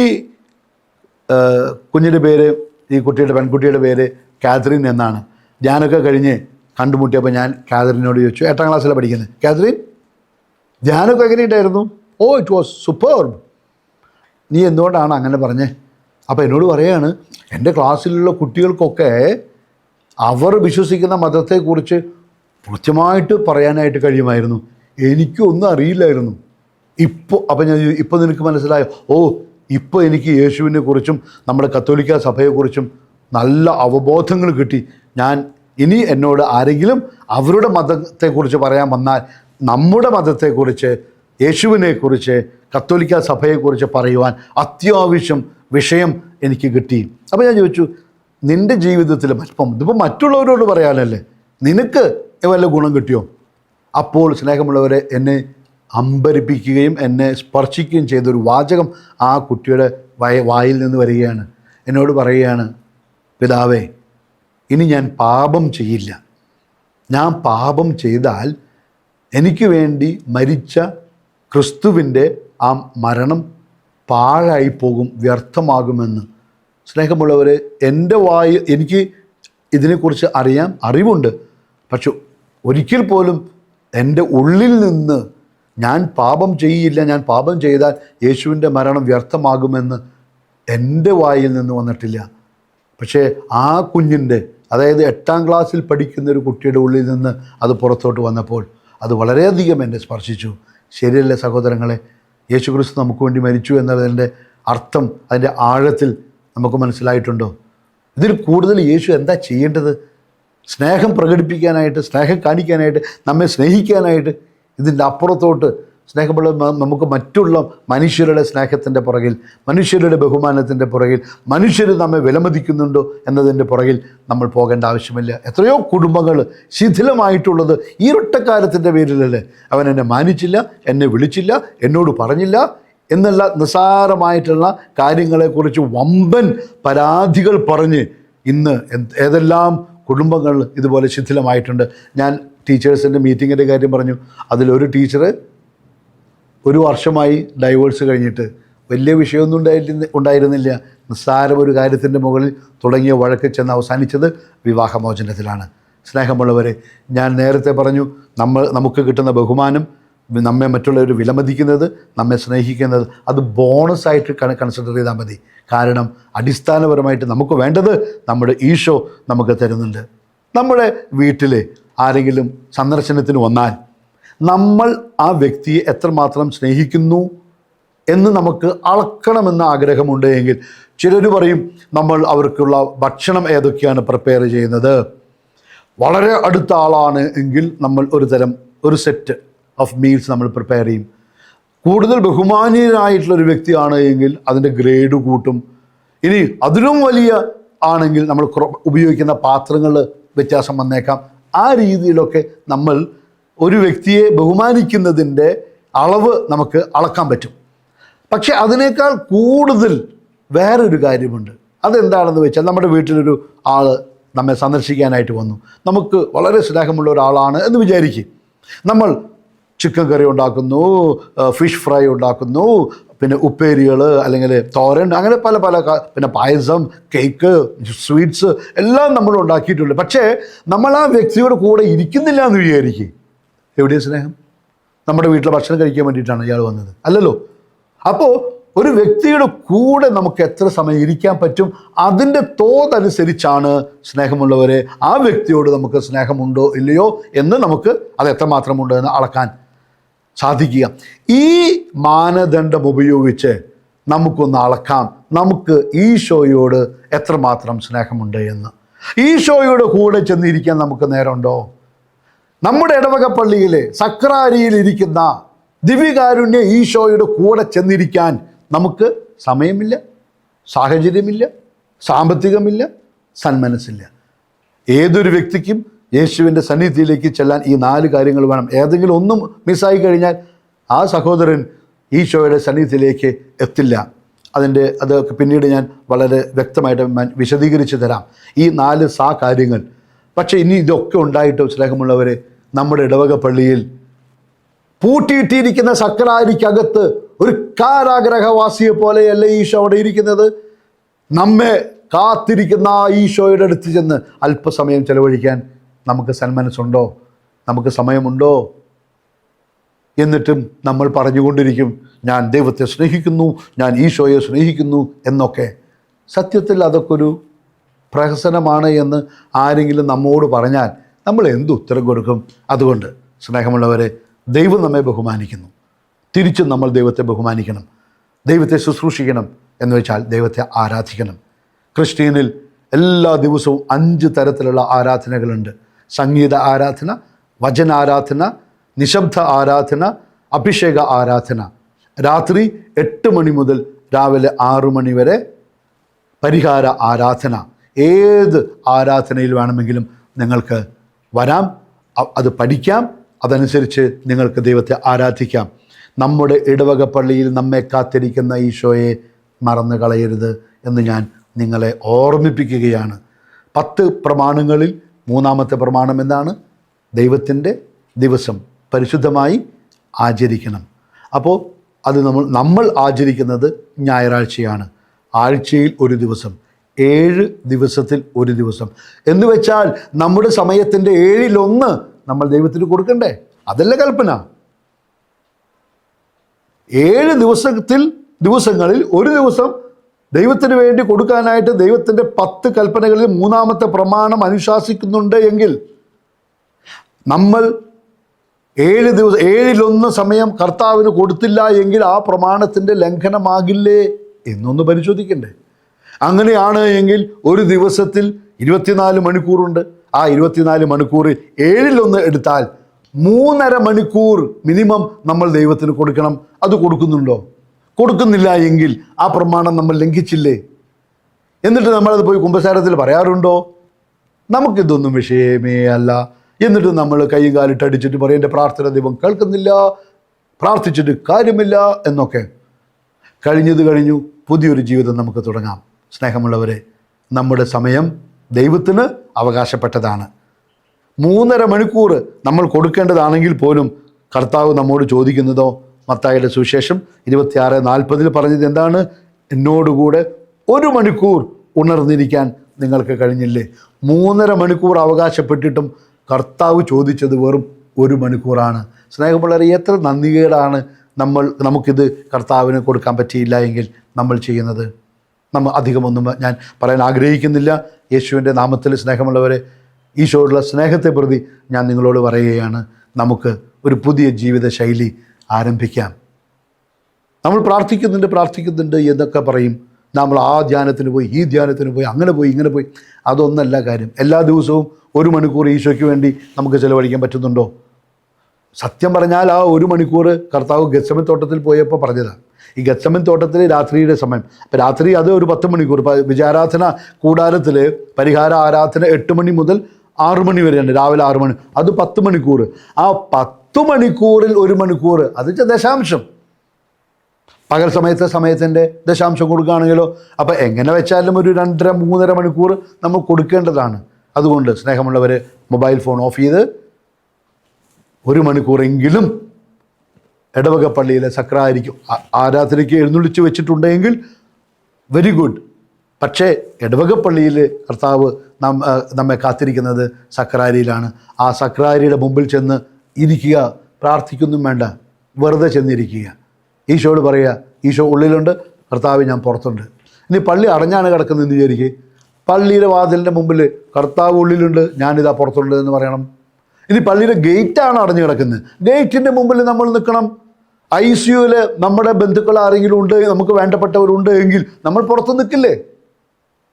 കുഞ്ഞിന്റെ പേര് ഈ കുട്ടിയുടെ പെൺകുട്ടിയുടെ പേര് കാതറിൻ എന്നാണ്. ധ്യാനമൊക്കെ കഴിഞ്ഞ് കണ്ടുമുട്ടിയപ്പോൾ ഞാൻ കാതറിനോട് ചോദിച്ചു എട്ടാം ക്ലാസ്സിലാണ് പഠിക്കുന്നത് കാതറിൻ ധ്യാനമൊക്കെ എങ്ങനെയുണ്ടായിരുന്നു? ഓ ഇറ്റ് വാസ് സൂപ്പർബ് നീ എന്തുകൊണ്ടാണ് അങ്ങനെ പറഞ്ഞേ? അപ്പോൾ എന്നോട് പറയാണ് എന്റെ ക്ലാസ്സിലുള്ള കുട്ടികൾക്കൊക്കെ അവർ വിശ്വസിക്കുന്ന മതത്തെക്കുറിച്ച് കൃത്യമായിട്ട് പറയാനായിട്ട് കഴിയുമായിരുന്നു. എനിക്കൊന്നും അറിയില്ലായിരുന്നു. ഇപ്പോൾ അപ്പം ഞാൻ ഇപ്പോൾ നിനക്ക് മനസ്സിലായോ? ഓ ഇപ്പോൾ എനിക്ക് യേശുവിനെ കുറിച്ചും നമ്മുടെ കത്തോലിക്ക സഭയെക്കുറിച്ചും നല്ല അവബോധങ്ങൾ കിട്ടി. ഞാൻ ഇനി എന്നോട് ആരെങ്കിലും അവരുടെ മതത്തെക്കുറിച്ച് പറയാൻ വന്നാൽ നമ്മുടെ മതത്തെക്കുറിച്ച് യേശുവിനെക്കുറിച്ച് കത്തോലിക്ക സഭയെക്കുറിച്ച് പറയുവാൻ അത്യാവശ്യം വിഷയം എനിക്ക് കിട്ടി. അപ്പോൾ ഞാൻ ചോദിച്ചു നിന്റെ ജീവിതത്തിൽ ഇപ്പം ഇതിപ്പോൾ മറ്റുള്ളവരോട് പറയാനല്ലേ? നിനക്ക് വല്ല ഗുണം കിട്ടിയോ? അപ്പോൾ സ്നേഹമുള്ളവരെ എന്നെ അമ്പരിപ്പിക്കുകയും എന്നെ സ്പർശിക്കുകയും ചെയ്തൊരു വാചകം ആ കുട്ടിയുടെ വയ വായിൽ നിന്ന് വരികയാണ്. എന്നോട് പറയുകയാണ് പിതാവേ ഇനി ഞാൻ പാപം ചെയ്യില്ല. ഞാൻ പാപം ചെയ്താൽ എനിക്ക് വേണ്ടി മരിച്ച ക്രിസ്തുവിന്റെ ആ മരണം പാഴായി പോകും വ്യർത്ഥമാകുമെന്ന്. സ്നേഹമുള്ളവർ എന്റെ വായി എനിക്ക് ഇതിനെക്കുറിച്ച് അറിയാം അറിവുണ്ട്. പക്ഷെ ഒരിക്കൽ പോലും എന്റെ ഉള്ളിൽ നിന്ന് ഞാൻ പാപം ചെയ്യില്ല ഞാൻ പാപം ചെയ്താൽ യേശുവിന്റെ മരണം വ്യർത്ഥമാകുമെന്ന് എന്റെ വായിൽ നിന്ന് വന്നിട്ടില്ല. പക്ഷേ ആ കുഞ്ഞിന്റെ അതായത് എട്ടാം ക്ലാസ്സിൽ പഠിക്കുന്ന ഒരു കുട്ടിയുടെ ഉള്ളിൽ നിന്ന് അത് പുറത്തോട്ട് വന്നപ്പോൾ അത് വളരെയധികം എന്നെ സ്പർശിച്ചു. ശരിയല്ലേ സഹോദരങ്ങളെ? യേശു ക്രിസ്തു നമുക്ക് വേണ്ടി മരിച്ചു എന്നതിന്റെ അർത്ഥം അതിന്റെ ആഴത്തിൽ നമുക്ക് മനസ്സിലായിട്ടുണ്ടോ? ഇതിൽ കൂടുതൽ യേശു എന്താ ചെയ്യേണ്ടത്? സ്നേഹം പ്രകടിപ്പിക്കാനായിട്ട് സ്നേഹം കാണിക്കാനായിട്ട് നമ്മെ സ്നേഹിക്കാനായിട്ട് ഇതിന്റെ അപ്പുറത്തോട്ട് സ്നേഹമുള്ള നമുക്ക് മറ്റുള്ള മനുഷ്യരുടെ സ്നേഹത്തിന്റെ പുറകിൽ മനുഷ്യരുടെ ബഹുമാനത്തിന്റെ പുറകിൽ മനുഷ്യർ നമ്മെ വിലമതിക്കുന്നുണ്ടോ എന്നതിന്റെ പുറകിൽ നമ്മൾ പോകേണ്ട ആവശ്യമില്ല. എത്രയോ കുടുംബങ്ങൾ ശിഥിലമായിട്ടുള്ളത് ഈ ഒട്ടക്കാലത്തിന്റെ പേരിലല്ലേ. അവൻ എന്നെ മാനിച്ചില്ല എന്നെ വിളിച്ചില്ല എന്നോട് പറഞ്ഞില്ല എന്നുള്ള നിസ്സാരമായിട്ടുള്ള കാര്യങ്ങളെക്കുറിച്ച് വമ്പൻ പരാതികൾ പറഞ്ഞ് ഇന്ന് ഏതെല്ലാം കുടുംബങ്ങൾ ഇതുപോലെ ശിഥിലമായിട്ടുണ്ട്. ഞാൻ ടീച്ചേഴ്സിന്റെ മീറ്റിങ്ങിന്റെ കാര്യം പറഞ്ഞു. അതിലൊരു ടീച്ചർ ഒരു വർഷമായി ഡൈവേഴ്സ് കഴിഞ്ഞിട്ട് വലിയ വിഷയമൊന്നും ഉണ്ടായിരുന്ന ഉണ്ടായിരുന്നില്ല. നിസ്സാരം ഒരു കാര്യത്തിന്റെ മുകളിൽ തുടങ്ങിയ വഴക്ക് ചെന്ന് അവസാനിച്ചത് വിവാഹമോചനത്തിലാണ്. സ്നേഹമുള്ളവരെ ഞാൻ നേരത്തെ പറഞ്ഞു നമ്മൾ നമുക്ക് കിട്ടുന്ന ബഹുമാനം നമ്മെ മറ്റുള്ളവർ വിലമതിക്കുന്നത് നമ്മെ സ്നേഹിക്കുന്നത് അത് ബോണസായിട്ട് കൺസിഡർ ചെയ്താൽ മതി. കാരണം അടിസ്ഥാനപരമായിട്ട് നമുക്ക് വേണ്ടത് നമ്മുടെ ഈശോ നമുക്ക് തരുന്നുണ്ട്. നമ്മുടെ വീട്ടിൽ ആരെങ്കിലും സന്ദർശനത്തിന് വന്നാൽ നമ്മൾ ആ വ്യക്തിയെ എത്രമാത്രം സ്നേഹിക്കുന്നു എന്ന് നമുക്ക് അളക്കണമെന്ന ആഗ്രഹമുണ്ട് എങ്കിൽ ചിലർ പറയും നമ്മൾ അവർക്കുള്ള ഭക്ഷണം ഏതൊക്കെയാണ് പ്രിപ്പയർ ചെയ്യുന്നത്? വളരെ അടുത്ത ആളാണ് എങ്കിൽ നമ്മൾ ഒരു തരം ഒരു സെറ്റ് ഓഫ് മീൽസ് നമ്മൾ പ്രിപ്പയർ ചെയ്യും. കൂടുതൽ ബഹുമാനീയനായിട്ടുള്ളൊരു വ്യക്തിയാണ് എങ്കിൽ അതിന്റെ ഗ്രേഡ് കൂട്ടും. ഇനി അതിലും വലിയ ആണെങ്കിൽ നമ്മൾ ഉപയോഗിക്കുന്ന പാത്രങ്ങൾ വ്യത്യാസം വന്നേക്കാം. ആ രീതിയിലൊക്കെ നമ്മൾ ഒരു വ്യക്തിയെ ബഹുമാനിക്കുന്നതിന്റെ അളവ് നമുക്ക് അളക്കാൻ പറ്റും. പക്ഷെ അതിനേക്കാൾ കൂടുതൽ വേറൊരു കാര്യമുണ്ട്. അതെന്താണെന്ന് വെച്ചാൽ നമ്മുടെ വീട്ടിലൊരു ആൾ നമ്മെ സന്ദർശിക്കാനായിട്ട് വന്നു. നമുക്ക് വളരെ സ്നേഹമുള്ള ഒരാളാണ് എന്ന് വിചാരിക്കും. നമ്മൾ ചിക്കൻ കറി ഉണ്ടാക്കുന്നു ഫിഷ് ഫ്രൈ ഉണ്ടാക്കുന്നു പിന്നെ ഉപ്പേരികൾ അല്ലെങ്കിൽ തോരൻ അങ്ങനെ പല പല പിന്നെ പായസം കേക്ക് സ്വീറ്റ്സ് എല്ലാം നമ്മൾ ഉണ്ടാക്കിയിട്ടുണ്ട്. പക്ഷേ നമ്മൾ ആ വ്യക്തിയുടെ കൂടെ ഇരിക്കുന്നില്ല എന്ന് വിചാരിക്കും. എവിടെയാണ് സ്നേഹം? നമ്മുടെ വീട്ടിലെ ഭക്ഷണം കഴിക്കാൻ വേണ്ടിയിട്ടാണ് ഇയാൾ വന്നത്. അല്ലല്ലോ? അപ്പോൾ ഒരു വ്യക്തിയുടെ കൂടെ നമുക്ക് എത്ര സമയം ഇരിക്കാൻ പറ്റും? അതിന്റെ തോതനുസരിച്ചാണ് സ്നേഹമുള്ളവരെ ആ വ്യക്തിയോട് നമുക്ക് സ്നേഹമുണ്ടോ ഇല്ലയോ എന്ന് നമുക്ക് അത് എത്രമാത്രമുണ്ടോ എന്ന് അളക്കാൻ സാധിക്കുക. ഈ മാനദണ്ഡം ഉപയോഗിച്ച് നമുക്കൊന്ന് അളക്കാം. നമുക്ക് ഈശോയോട് എത്രമാത്രം സ്നേഹമുണ്ട് എന്ന്. ഈശോയുടെ കൂടെ ചെന്നിരിക്കാൻ നമുക്ക് നേരമുണ്ടോ? നമ്മുടെ ഇടവക പള്ളിയിലെ സക്രാരിയിൽ ഇരിക്കുന്ന ദിവ്യകാരുണ്യ ഈശോയുടെ കൂടെ ചെന്നിരിക്കാൻ നമുക്ക് സമയമില്ല സാഹചര്യമില്ല സാമ്പത്തികമില്ല സന്മനസ്സില്ല. ഏതൊരു വ്യക്തിക്കും യേശുവിന്റെ സന്നിധിയിലേക്ക് ചെല്ലാൻ ഈ നാല് കാര്യങ്ങൾ വേണം. ഏതെങ്കിലും ഒന്നും മിസ്സായി കഴിഞ്ഞാൽ ആ സഹോദരൻ ഈശോയുടെ സന്നിധിയിലേക്ക് എത്തില്ല. അതിന്റെ അതൊക്കെ പിന്നീട് ഞാൻ വളരെ വ്യക്തമായിട്ട് വിശദീകരിച്ച് തരാം. ഈ നാല് സാ കാര്യങ്ങൾ പക്ഷേ ഇനി ഇതൊക്കെ ഉണ്ടായിട്ടും സ്നേഹമുള്ളവരെ നമ്മുടെ ഇടവക പള്ളിയിൽ പൂട്ടിയിട്ടിരിക്കുന്ന സക്രാരിക്കകത്ത് ഒരു കാരാഗ്രഹവാസിയെ പോലെയല്ല ഈശോ അവിടെ ഇരിക്കുന്നത്. നമ്മെ കാത്തിരിക്കുന്ന ആ ഈശോയുടെ അടുത്ത് ചെന്ന് അല്പസമയം ചെലവഴിക്കാൻ നമുക്ക് സന്മനസ്സുണ്ടോ? നമുക്ക് സമയമുണ്ടോ? എന്നിട്ടും നമ്മൾ പറഞ്ഞുകൊണ്ടിരിക്കും ഞാൻ ദൈവത്തെ സ്നേഹിക്കുന്നു ഞാൻ ഈശോയെ സ്നേഹിക്കുന്നു എന്നൊക്കെ. സത്യത്തിൽ അതൊക്കെ ഒരു പ്രഹസനമാണ് എന്ന് ആരെങ്കിലും നമ്മോട് പറഞ്ഞാൽ നമ്മൾ എന്ത് ഉത്തരം കൊടുക്കും? അതുകൊണ്ട് സ്നേഹമുള്ളവരെ ദൈവം നമ്മെ ബഹുമാനിക്കുന്നു. തിരിച്ചും നമ്മൾ ദൈവത്തെ ബഹുമാനിക്കണം. ദൈവത്തെ ശുശ്രൂഷിക്കണം എന്ന് വെച്ചാൽ ദൈവത്തെ ആരാധിക്കണം. ക്രിസ്ത്യനിൽ എല്ലാ ദിവസവും അഞ്ച് തരത്തിലുള്ള ആരാധനകളുണ്ട്. സംഗീത ആരാധന വചനാരാധന നിശബ്ദ ആരാധന അഭിഷേക ആരാധന. രാത്രി എട്ട് മണി മുതൽ രാവിലെ ആറു മണി വരെ പരിഹാര ആരാധന. ഏത് ആരാധനയിൽ വേണമെങ്കിലും നിങ്ങൾക്ക് വരാം. അത് പഠിക്കാം. അതനുസരിച്ച് നിങ്ങൾക്ക് ദൈവത്തെ ആരാധിക്കാം. നമ്മുടെ ഇടവക പള്ളിയിൽ നമ്മെ കാത്തിരിക്കുന്ന ഈശോയെ മറന്നു കളയരുത് എന്ന് ഞാൻ നിങ്ങളെ ഓർമ്മിപ്പിക്കുകയാണ്. പത്ത് പ്രമാണങ്ങളിൽ മൂന്നാമത്തെ പ്രമാണം എന്താണ്? ദൈവത്തിന്റെ ദിവസം പരിശുദ്ധമായി ആചരിക്കണം. അപ്പോൾ അത് നമ്മൾ നമ്മൾ ആചരിക്കുന്നത് ഞായറാഴ്ചയാണ്. ആഴ്ചയിൽ ഒരു ദിവസം. ഏഴ് ദിവസത്തിൽ ഒരു ദിവസം. എന്ന് വെച്ചാൽ നമ്മുടെ സമയത്തിന്റെ ഏഴിലൊന്ന് നമ്മൾ ദൈവത്തിന് കൊടുക്കണ്ടേ? അതല്ല കൽപ്പന. ഏഴ് ദിവസത്തിൽ ദിവസങ്ങളിൽ ഒരു ദിവസം ദൈവത്തിന് വേണ്ടി കൊടുക്കാനായിട്ട് ദൈവത്തിന്റെ പത്ത് കൽപ്പനകളിൽ മൂന്നാമത്തെ പ്രമാണം അനുശാസിക്കുന്നുണ്ട് എങ്കിൽ നമ്മൾ ഏഴ് ദിവസം ഏഴിലൊന്ന് സമയം കർത്താവിന് കൊടുത്തില്ല എങ്കിൽ ആ പ്രമാണത്തിന്റെ ലംഘനമാകില്ലേ എന്നൊന്ന് പരിശോധിക്കണ്ടേ? അങ്ങനെയാണ് എങ്കിൽ ഒരു ദിവസത്തിൽ ഇരുപത്തിനാല് മണിക്കൂറുണ്ട്. ആ ഇരുപത്തിനാല് മണിക്കൂർ ഏഴിലൊന്ന് എടുത്താൽ മൂന്നര മണിക്കൂർ മിനിമം നമ്മൾ ദൈവത്തിന് കൊടുക്കണം. അത് കൊടുക്കുന്നുണ്ടോ? കൊടുക്കുന്നില്ല എങ്കിൽ ആ പ്രമാണം നമ്മൾ ലംഘിച്ചില്ലേ? എന്നിട്ട് നമ്മളത് പോയി കുംഭസാരത്തിൽ പറയാറുണ്ടോ? നമുക്കിതൊന്നും വിഷയമേ അല്ല. എന്നിട്ട് നമ്മൾ കൈയും കാലിട്ട് അടിച്ചിട്ട് പറയും എന്റെ പ്രാർത്ഥന ദൈവം കേൾക്കുന്നില്ല. പ്രാർത്ഥിച്ചിട്ട് കാര്യമില്ല എന്നൊക്കെ. കഴിഞ്ഞത് കഴിഞ്ഞു പുതിയൊരു ജീവിതം നമുക്ക് തുടങ്ങാം. സ്നേഹമുള്ളവരെ നമ്മുടെ സമയം ദൈവത്തിന് അവകാശപ്പെട്ടതാണ്. മൂന്നര മണിക്കൂർ നമ്മൾ കൊടുക്കേണ്ടതാണെങ്കിൽ പോലും കർത്താവ് നമ്മോട് ചോദിക്കുന്നതോ മത്തായുടെ സുവിശേഷം ഇരുപത്തിയാറ് നാൽപ്പതിൽ പറഞ്ഞത് എന്താണ്? എന്നോടുകൂടെ ഒരു മണിക്കൂർ ഉണർന്നിരിക്കാൻ നിങ്ങൾക്ക് കഴിഞ്ഞില്ലേ? മൂന്നര മണിക്കൂർ അവകാശപ്പെട്ടിട്ടും കർത്താവ് ചോദിച്ചത് വെറും ഒരു മണിക്കൂറാണ്. സ്നേഹമുള്ളവരെ എത്ര നന്ദികേടാണ് നമ്മൾ നമുക്കിത് കർത്താവിന് കൊടുക്കാൻ പറ്റിയില്ല എങ്കിൽ നമ്മൾ ചെയ്യുന്നത്? നമ്മൾ അധികമൊന്നും ഞാൻ പറയാൻ ആഗ്രഹിക്കുന്നില്ല. യേശുവിന്റെ നാമത്തിൽ സ്നേഹമുള്ളവരെ ഈശോയുള്ള സ്നേഹത്തെ പ്രതി ഞാൻ നിങ്ങളോട് പറയുകയാണ്. നമുക്ക് ഒരു പുതിയ ജീവിത ശൈലി ആരംഭിക്കാം. നമ്മൾ പ്രാർത്ഥിക്കുന്നുണ്ട് പ്രാർത്ഥിക്കുന്നുണ്ട് എന്നൊക്കെ പറയും. നമ്മൾ ആ ധ്യാനത്തിന് പോയി ഈ ധ്യാനത്തിന് പോയി അങ്ങനെ പോയി ഇങ്ങനെ പോയി. അതൊന്നല്ല കാര്യം. എല്ലാ ദിവസവും ഒരു മണിക്കൂർ ഈശോയ്ക്ക് വേണ്ടി നമുക്ക് ചിലവഴിക്കാൻ പറ്റുന്നുണ്ടോ? സത്യം പറഞ്ഞാൽ ആ ഒരു മണിക്കൂർ കർത്താവ് ഗസമത്തോട്ടത്തിൽ തോട്ടത്തിൽ പോയപ്പോൾ പറഞ്ഞതാണ് ഈ ഗച്ചമൻ തോട്ടത്തിൽ രാത്രിയുടെ സമയം. അപ്പം രാത്രി അത് ഒരു പത്ത് മണിക്കൂർ. വിചാരാധന കൂടാരത്തിൽ പരിഹാര ആരാധന എട്ട് മണി മുതൽ ആറു മണി വരെയാണ്. രാവിലെ ആറു മണി. അത് പത്ത് മണിക്കൂർ. ആ പത്ത് മണിക്കൂറിൽ ഒരു മണിക്കൂർ. അത് ദശാംശം. പകൽ സമയത്തെ സമയത്തിന്റെ ദശാംശം കൊടുക്കുകയാണെങ്കിലോ അപ്പോൾ എങ്ങനെ വെച്ചാലും ഒരു രണ്ടര മൂന്നര മണിക്കൂർ നമ്മൾ കൊടുക്കേണ്ടതാണ്. അതുകൊണ്ട് സ്നേഹമുള്ളവർ മൊബൈൽ ഫോൺ ഓഫ് ചെയ്ത് ഒരു മണിക്കൂറെങ്കിലും ഇടവക പള്ളിയിലെ സക്രായിരിക്കും ആരാധനയ്ക്ക് എഴുന്നള്ളിച്ച് വെച്ചിട്ടുണ്ടെങ്കിൽ വെരി ഗുഡ് പക്ഷേ ഇടവക പള്ളിയിൽ കർത്താവ് നാം നമ്മെ കാത്തിരിക്കുന്നത് സക്രാരിയിലാണ്. ആ സക്രാരിയുടെ മുമ്പിൽ ചെന്ന് ഇരിക്കുക പ്രാർത്ഥിക്കുന്നു വേണ്ട വെറുതെ ചെന്നിരിക്കുക. ഈശോയോട് പറയുക ഈശോ ഉള്ളിലുണ്ട് കർത്താവ് ഞാൻ പുറത്തുണ്ട്. ഇനി പള്ളി അടഞ്ഞാണ് കിടക്കുന്നതെന്ന് വിചാരിക്കുക പള്ളിയിലെ വാതിലിന്റെ മുമ്പിൽ കർത്താവ് ഉള്ളിലുണ്ട് ഞാനിതാ പുറത്തുണ്ട് എന്ന് പറയണം. ഇനി പള്ളിയുടെ ഗേറ്റാണ് അടഞ്ഞു കിടക്കുന്നത്. ഗേറ്റിന്റെ മുമ്പിൽ നമ്മൾ നിൽക്കണം. ഐ സി യുവിൽ നമ്മുടെ ബന്ധുക്കൾ ആരെങ്കിലും ഉണ്ട് നമുക്ക് വേണ്ടപ്പെട്ടവരുണ്ട് എങ്കിൽ നമ്മൾ പുറത്ത് നിൽക്കില്ലേ?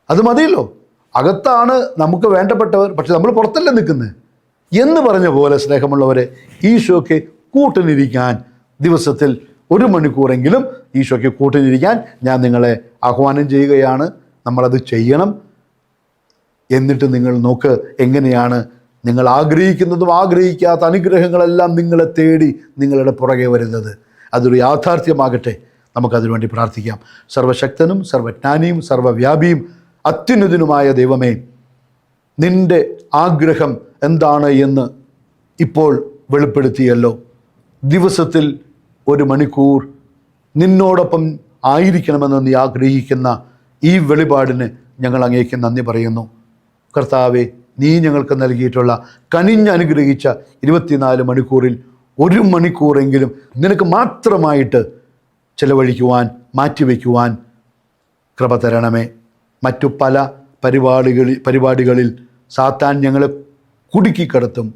അത് മതിയല്ലോ. അകത്താണ് നമുക്ക് വേണ്ടപ്പെട്ടവർ പക്ഷെ നമ്മൾ പുറത്തല്ലേ നിൽക്കുന്നത്. എന്ന് പറഞ്ഞ പോലെ സ്നേഹമുള്ളവരെ ഈശോയ്ക്ക് കൂട്ടിനിരിക്കാൻ ദിവസത്തിൽ ഒരു മണിക്കൂറെങ്കിലും ഈശോയ്ക്ക് കൂട്ടിനിരിക്കാൻ ഞാൻ നിങ്ങളെ ആഹ്വാനം ചെയ്യുകയാണ്. നമ്മളത് ചെയ്യണം. എന്നിട്ട് നിങ്ങൾ നോക്ക് എങ്ങനെയാണ് നിങ്ങൾ ആഗ്രഹിക്കുന്നതും ആഗ്രഹിക്കാത്ത അനുഗ്രഹങ്ങളെല്ലാം നിങ്ങളെ തേടി നിങ്ങളുടെ പുറകെ വരുന്നത്. അതൊരു യാഥാർത്ഥ്യമാകട്ടെ. നമുക്കതിനു വേണ്ടി പ്രാർത്ഥിക്കാം. സർവശക്തനും സർവജ്ഞാനിയും സർവവ്യാപിയും അത്യുന്നതനുമായ ദൈവമേ നിന്റെ ആഗ്രഹം എന്താണ് എന്ന് ഇപ്പോൾ വെളിപ്പെടുത്തിയല്ലോ. ദിവസത്തിൽ ഒരു മണിക്കൂർ നിന്നോടൊപ്പം ആയിരിക്കണമെന്ന് നീ ആഗ്രഹിക്കുന്ന ഈ വെളിപാടിന് ഞങ്ങൾ അങ്ങേക്ക് നന്ദി പറയുന്നു. കർത്താവെ നീ ഞങ്ങൾക്ക് നൽകിയിട്ടുള്ള കനിഞ്ഞ് അനുഗ്രഹിച്ച ഇരുപത്തിനാല് മണിക്കൂറിൽ ഒരു മണിക്കൂറെങ്കിലും നിനക്ക് മാത്രമായിട്ട് ചെലവഴിക്കുവാൻ മാറ്റിവെക്കുവാൻ കൃപ തരണമേ. മറ്റു പല പരിപാടികളിൽ പരിപാടികളിൽ സാത്താൻ ഞങ്ങളെ കുടുക്കിക്കിടത്തും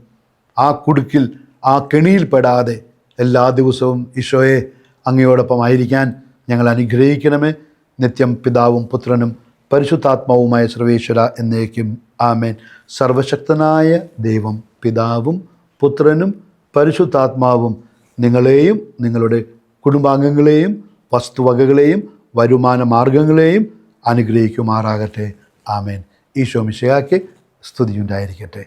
ആ കുടുക്കിൽ ആ കെണിയിൽപ്പെടാതെ എല്ലാ ദിവസവും ഈശോയെ അങ്ങയോടൊപ്പം ആയിരിക്കാൻ ഞങ്ങൾ അനുഗ്രഹിക്കണമേ. നിത്യം പിതാവും പുത്രനും പരിശുദ്ധാത്മാവുമായ സർവേശ്വര എന്നേക്കും. ആമേൻ. സർവശക്തനായ ദൈവം പിതാവും പുത്രനും പരിശുദ്ധാത്മാവും നിങ്ങളെയും നിങ്ങളുടെ കുടുംബാംഗങ്ങളെയും വസ്തുവകകളെയും വരുമാന മാർഗങ്ങളെയും അനുഗ്രഹിക്കുമാറാകട്ടെ. ആമേൻ. ഈശോ മിശയാക്ക് സ്തുതിയുണ്ടായിരിക്കട്ടെ.